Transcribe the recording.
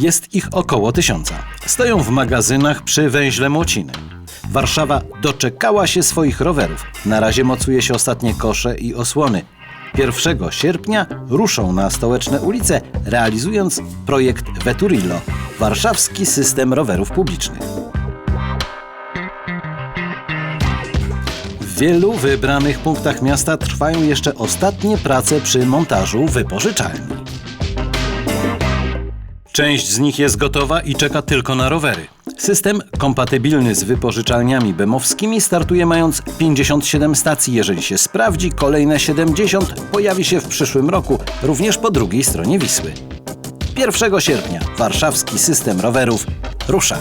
Jest ich około tysiąca. Stoją w magazynach przy węźle Młociny. Warszawa doczekała się swoich rowerów. Na razie mocuje się ostatnie kosze i osłony. 1 sierpnia ruszą na stołeczne ulice, realizując projekt Veturillo warszawski system rowerów publicznych. W wielu wybranych punktach miasta trwają jeszcze ostatnie prace przy montażu wypożyczalni. Część z nich jest gotowa i czeka tylko na rowery. System kompatybilny z wypożyczalniami bemowskimi startuje mając 57 stacji. Jeżeli się sprawdzi, kolejne 70 pojawi się w przyszłym roku, również po drugiej stronie Wisły. 1 sierpnia warszawski system rowerów rusza.